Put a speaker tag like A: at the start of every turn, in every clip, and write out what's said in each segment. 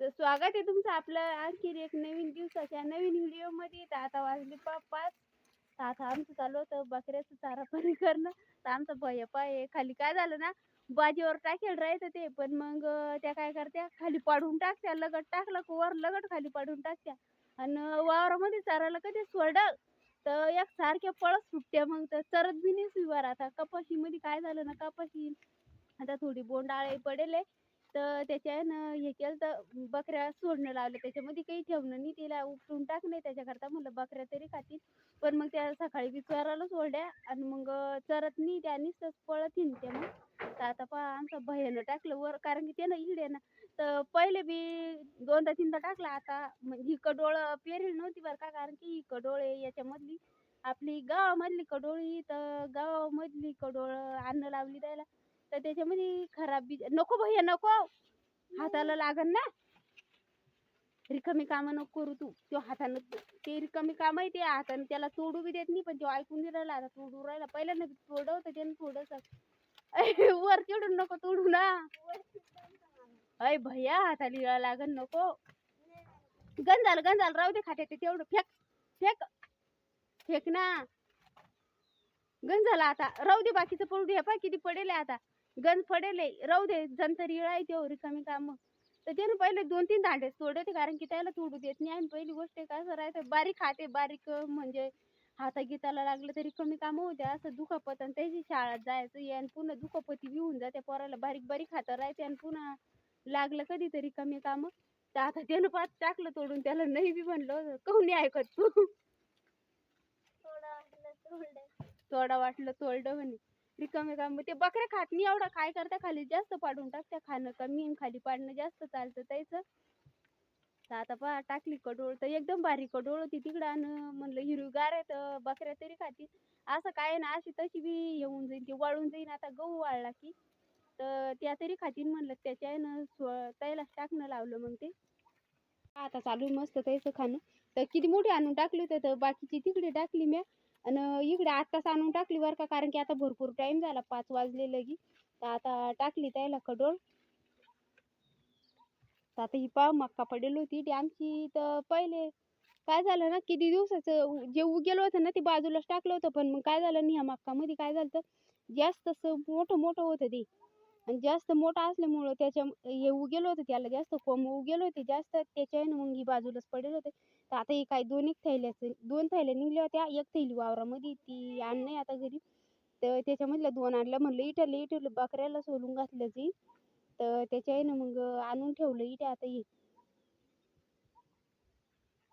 A: तर स्वागत आहे तुमचं आपलं आणखी एक नवीन दिवसाच्या नवीन व्हिडिओमध्ये तर आता वाजले पा पाच. तर आता आमचं चालू होतं बकऱ्याचं चारा पाणी करणं. तर आमचा भय पाय खाली काय झालं ना बाजीवर टाकेल राहायचं ते. पण मग त्या काय करत्या खाली पाडून टाकत्या लगट टाकलं का वर लगट खाली पाडून टाकत्या. आणि वावरामध्ये चारायला कधी सोडल? तर एक सारख्या पळत सुटत्या मग. तर चरत बी नाही शिवार आता कपाशीमध्ये काय झालं ना कपाशी. आता थोडी बोंडाळे पडेल आहे. तर त्याच्यानं हे केलं तर बकऱ्या सोडणं लावलं. त्याच्यामध्ये काही ठेवणं नाही. तिला उपटून टाकणे त्याच्याकरता म्हणलं बकऱ्या तरी खातील. पण मग त्या सकाळी बी चरायला सोडल्या आणि मग चरत नाही. त्या नुसतंच पळत हिंडते मग. तर आता पहा आमचं भयानं टाकलं वर. कारण की त्यानं इकडे ना तर पहिले बी दोनदा तीनदा टाकला. आता म्हणजे ही कडोळ पेरली नव्हती बरं का. कारण की ही कडोळ आहे. याच्यामधली आपली गावामधली कडोळी. तर गावामधली कडोळ अन्न लावली द्यायला तर त्याच्यामध्ये खराब बी नको भैया नको. हाताला लागन ना. रिकामी कामं नको करू तू. तो हातानं ते रिकामी काम आहे ते हातानं त्याला तोडू बी देत नाही पण तो ऐकून नाही राहिला. आता तोडू राहिला. पहिल्यांदा बी तोडलं होतं त्यानं थोडस. वर चिडून नको तोडू ना. अय भैया हाताला लागन नको. गंजाल गंजाल राहू दे खात्यात ते तेवढं फेक फेक फेक ना. गंज झाला आता. राहू दे बाकीचं पडू दे. पाय किती पडेल आता. गंज पडेल. राहू दे जंतर इळा येते रिकामी काम. तर त्यानं पहिले दोन तीन दांडे तोडते कारण की त्याला तोडू देत नाही. आणि पहिली गोष्ट काय करायचं बारीक खाते बारीक म्हणजे हाता गीताला लागलं तरी कमी काम होते असं दुखापत आणि त्याची शाळेत जायचं आणि पुन्हा दुखापती बी होऊन जाते. पोराला बारीक बारीक हातं राहते आणि पुन्हा लागलं कधीतरी कमी काम. तर आता त्यानं पाच टाकलं तोडून त्याला नाही बी म्हणलं कहून नाही ऐकत तू. तोडा वाटलं तोडलं म्हणे. रिकामे काम ते बकऱ्या खात नाही एवढं. काय करता खाली? जास्त पाडून टाकत्या खाणं कमी आणि खाली पाडणं जास्त चालतं त्याचं. तर आता पहा टाकली कडोळ तर एकदम बारीक कडोळ होती तिकडं आणि म्हणलं हिरवीगार आहे तर बकऱ्या तरी खाती असं काय ना अशी तशी बी येऊन जाईन ती वाळून जाईन. आता गहू वाळला की तर त्या तरी खातीन म्हणलं. त्याच्यानं स्व- त्यालाच टाकणं लावलं मग ते. आता चालू मस्त त्याचं खाणं. तर किती मोठी आणून टाकली होतं तर बाकीची तिकडे टाकली म्या. आणि इकडे आत्ताच आणून टाकली बरं का कारण की आता भरपूर टाइम झाला पाच वाजले लगी तर आता टाकली त्याला कडोळ तर आता ही पाव मक्का पडेल होती ती आमची. तर पहिले काय झालं ना किती दिवसाचं जे उगेल होतं ना ते बाजूलाच टाकलं होतं. पण मग काय झालं नाही ह्या मक्कामध्ये काय झालं तर जास्त असं मोठं मोठं होतं ते. आणि जास्त मोठा असल्यामुळं त्याच्या हे उगेल होतं त्याला जास्त कोंब उगेल होते जास्त त्याच्यानं मग ही बाजूलाच पडेल होते. तर आता ही काय दोन एक थैल्याचं दोन थैल्या निघल्या होत्या एक थैली वावरामध्ये ती आणणे आता घरी. तर त्याच्यामधल्या दोन आणल्या म्हणलं इटलं इटलं बकऱ्याला सोलून घातलं ती तर त्याच्यानं मग आणून ठेवलं इटे आता हे.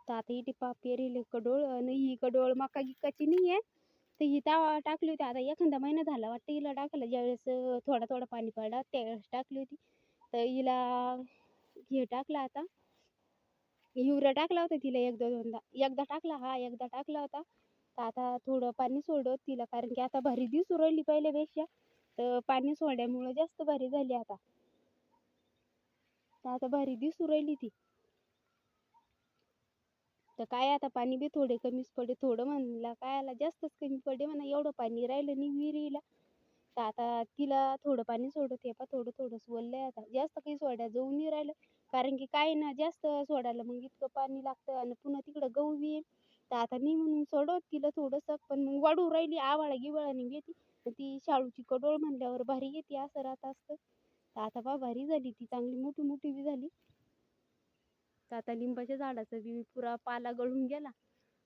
A: तर आता इटे पा पेरेल कडोळ आणि ही कडोळ मका गिकाची नाही आहे. तर ही तेव्हा टाकली होती आता एखादा महिना झाला वाटतं हिला टाकायला ज्यावेळेस थोडा थोडा पाणी पडला त्यावेळेस टाकली होती. तर हिला हे टाकला आता. युरिया टाकला होता तिला एकदा दोनदा. एकदा टाकला हा एकदा टाकला होता. तर आता थोडं पाणी सोडत तिला कारण की आता भारी दिसू राहिली पहिल्यापेक्षा. तर पाणी सोडल्यामुळं जास्त भारी झाली आता. तर आता भारी दिसू राहिली ती. तर काय आता पाणी बी थोडे कमीच पडे थोडं म्हणला काय आला जास्तच कमी पडे म्हणा एवढं पाणी राहिलं नाही विहिरीला. तर आता तिला थोडं पाणी सोडत हे पा थोडं थोडं आहे आता. जास्त काही सोडायला जाऊ नाही राहिलं. कारण की काय ना जास्त सोडायला मग इतकं पाणी लागतं आणि पुन्हा तिकडं गहू बी तर आता नाही म्हणून सोडत तिला थोडंसं पण मग वाढू राहिली आवाळा गिवाळाने येते तर ती शाळूची कडोळ म्हणल्यावर भारी येते असं राहत असतं. तर आता बा भारी झाली ती चांगली मोठी मोठी बी झाली. तर आता लिंबाच्या झाडाचा बी पुरा पाला गळून गेला.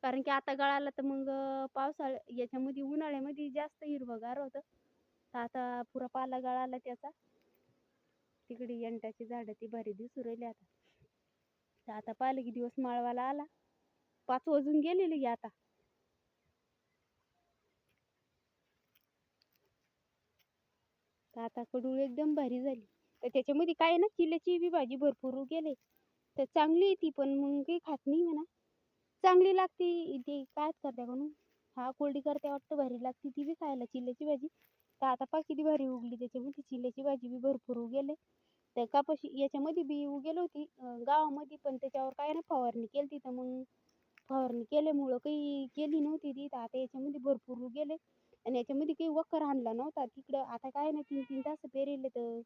A: कारण की आता गळाला तर मग पावसाळ्या याच्यामध्ये उन्हाळ्यामध्ये जास्त हिरवंगार होतं. तर आता पुरा पाला गळाला त्याचा. तिकडे यंटाची झाडं ती भारी दिसू राहिली आता. तर आता पाहिलं की दिवस माळवाला आला. पाच वाजून गेलेले आता. आता कडूळ एकदम भारी झाली. तर त्याच्यामध्ये काय आहे ना चिल्याची बी भाजी भरपूर गेले. तर चांगली आहे ती पण मग काही खात नाही म्हणा. चांगली लागते ते काय करते म्हणून? हा कोरडी करते वाटतं भारी लागते ती बी खायला चिल्ल्याची भाजी. तर आता पा किती भारी उगली त्याच्यामध्ये चिल्ल्याची भाजी बी भरपूर उगेले तर कापाशी याच्यामध्ये बी उगेल होती गावामध्ये पण त्याच्यावर काय ना फवारणी केली तर मग फवारणी केल्यामुळं काही केली नव्हती ती तर आता याच्यामध्ये भरपूर उगेले आणि याच्यामध्ये काही वखर आणला नव्हता तिकडं आता काय ना तीन तीन तास पेरेले तर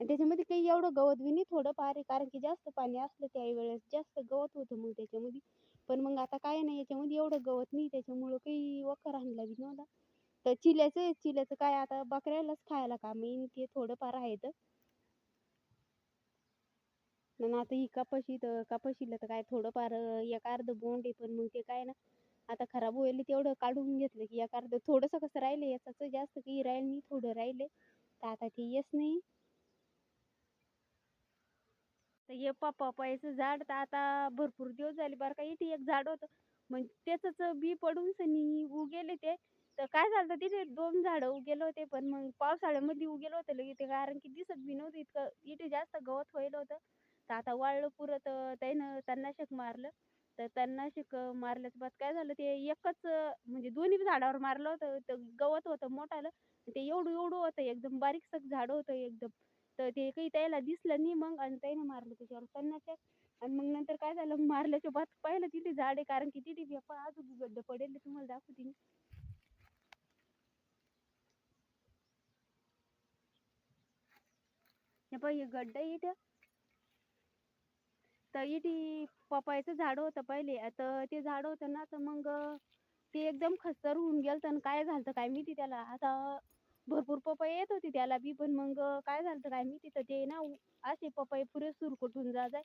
A: आणि त्याच्यामध्ये काही एवढं गवत बी नाही थोडंफार आहे कारण की जास्त पाणी असलं त्यावेळेस जास्त गवत होतं मग त्याच्यामध्ये. पण मग आता काय नाही याच्यामध्ये एवढं गवत नाही त्याच्यामुळं काही वखर आणला बी नव्हता. तर चिल्याचं आहे चिल्याचं काय आता बकऱ्यालाच खायला काम येईन ते थोडंफार आहे तर आता ही कपाशी तर कपाशीला तर काय थोडंफार एक अर्ध बोंड आहे पण मग ते काय ना आता खराब होईल तेवढं काढून घेतलं की एक अर्ध थोडंसं कसं राहिले याचं जास्त काही राहील नाही थोडं राहिले. तर आता ते येस नाही. तर हे पपयाचं झाड तर आता भरपूर दिवस झाले बरं का इथे एक झाड होतं. मग त्याचंच बी पडून सनी उगेले ते. तर काय झालं होतं तिथे दोन झाडं उगेले होते पण मग पावसाळ्यामध्ये उगेलं होतं लगे ते कारण की दिसत बी नव्हतं इतकं. इथे जास्त गवत व्हायलं होतं. तर आता वाळलं पुरं तर त्यानं तणनाशक मारलं. तर तणनाशक मारल्याचं बाद काय झालं ते एकच म्हणजे दोन्ही झाडावर मारलं होतं. तर गवत होतं मोठालं. ते एवढं एवढं होतं एकदम बारीकसं झाड होतं एकदम. तर ते काही त्याला दिसलं नाही मग आणि त्याने मारलं त्याच्यावर तणनाशक आणि मग नंतर काय झालं? मारल्याच्या बात पाहिलं तिथे झाड आहे कारण की तिथे व्यापार अजून गड्ड पडेल तुम्हाला दाखवते मी. हे पाह्य हे गड्ड इथं. तर इथे पपयाचं झाड होतं पहिले. आता ते झाड होतं ना तर मग ते एकदम खस्तर होऊन गेलं तर काय झालं काय माहिती त्याला. आता भरपूर पपई येत होती त्याला बी. पण मग काय झालं काय मी तिथं ते ना असे पपई पुरे सुरकुटून जा जाय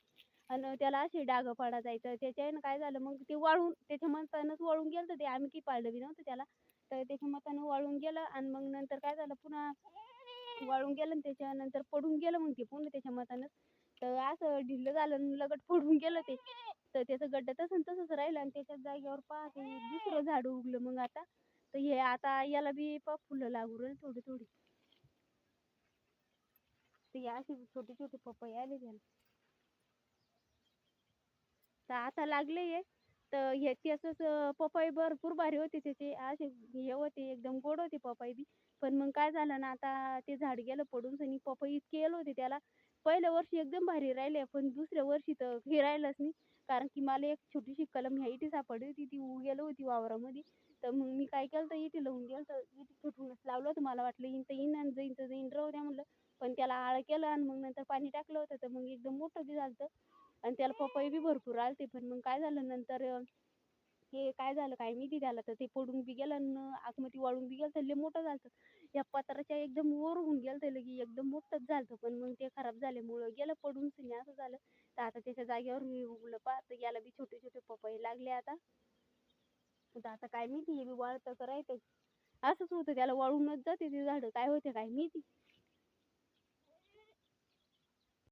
A: आणि त्याला असे डाग पाडा जायचं त्याच्यानं काय झालं मग ते वाळून त्याच्या मतानंच वाळून गेलं तर ते. आम्ही की पाळलं बी नव्हतं त्याला. तर त्याच्या मतानं वाळून गेलं आणि मग नंतर काय झालं पुन्हा वाळून गेलं आणि त्याच्यानंतर पडून गेलं मग ते पुन्हा त्याच्या मतानं तर असं ढिल्लं झालं आणि लगट पडून गेलं ते. तर त्याचं गड्डा तसं तसंच राहिलं आणि त्याच्याच जागेवर पाहते ते दुसरं झाड उगलं मग आता. तर हे आता याला बी पा फुलं लागू राहिली थोडी थोडी. ते हे अशी छोटे छोटे पपई आले त्याला. तर आता लागले हे. तर हे त्याचंच पपई भरपूर भारी होते त्याचे. असे हे होते एकदम गोड होते पपई बी. पण मग काय झालं ना आता ते झाड गेलं पडून सनी पपई इतके येल होते त्याला. पहिल्या वर्षी एकदम भारी राहिले पण दुसऱ्या वर्षी तर हे राहिलंच नाही. कारण की मला एक छोटीशी कलम ह्या इथे सापडली होती ती उगेलं होती वावरामध्ये. तर मग मी काय केलं तर इथे लावून गेलं तर इथे छोटूनच लावलं होतं मला वाटलं इथं तर येईन आणि जाईन तर जाईन राहू द्या म्हणलं. पण त्याला आळ केलं आणि मग नंतर पाणी टाकलं होतं तर मग एकदम मोठं बी झालं आणि त्याला पपई बी भरपूर आलते पण मग काय झालं नंतर हे काय झालं काय माहिती त्याला तर ते पडून बी गेलं आणि आतमध्ये वाळून बी गेलं तर लय मोठं झालं या पत्राच्या एकदम वर होऊन गेलं ते लगी एकदम मोठंच झालं पण मग ते खराब झाल्यामुळं गेलं पडून सनी असं झालं. तर आता त्याच्या जागेवर मी उगलं पा तर याला बी छोटे छोटे पपई लागले आता. तर आता काय माहिती हे बी वाळतं का राहतं असंच होतं त्याला वाळूनच जाते ते झाडं. काय होते काय माहिती?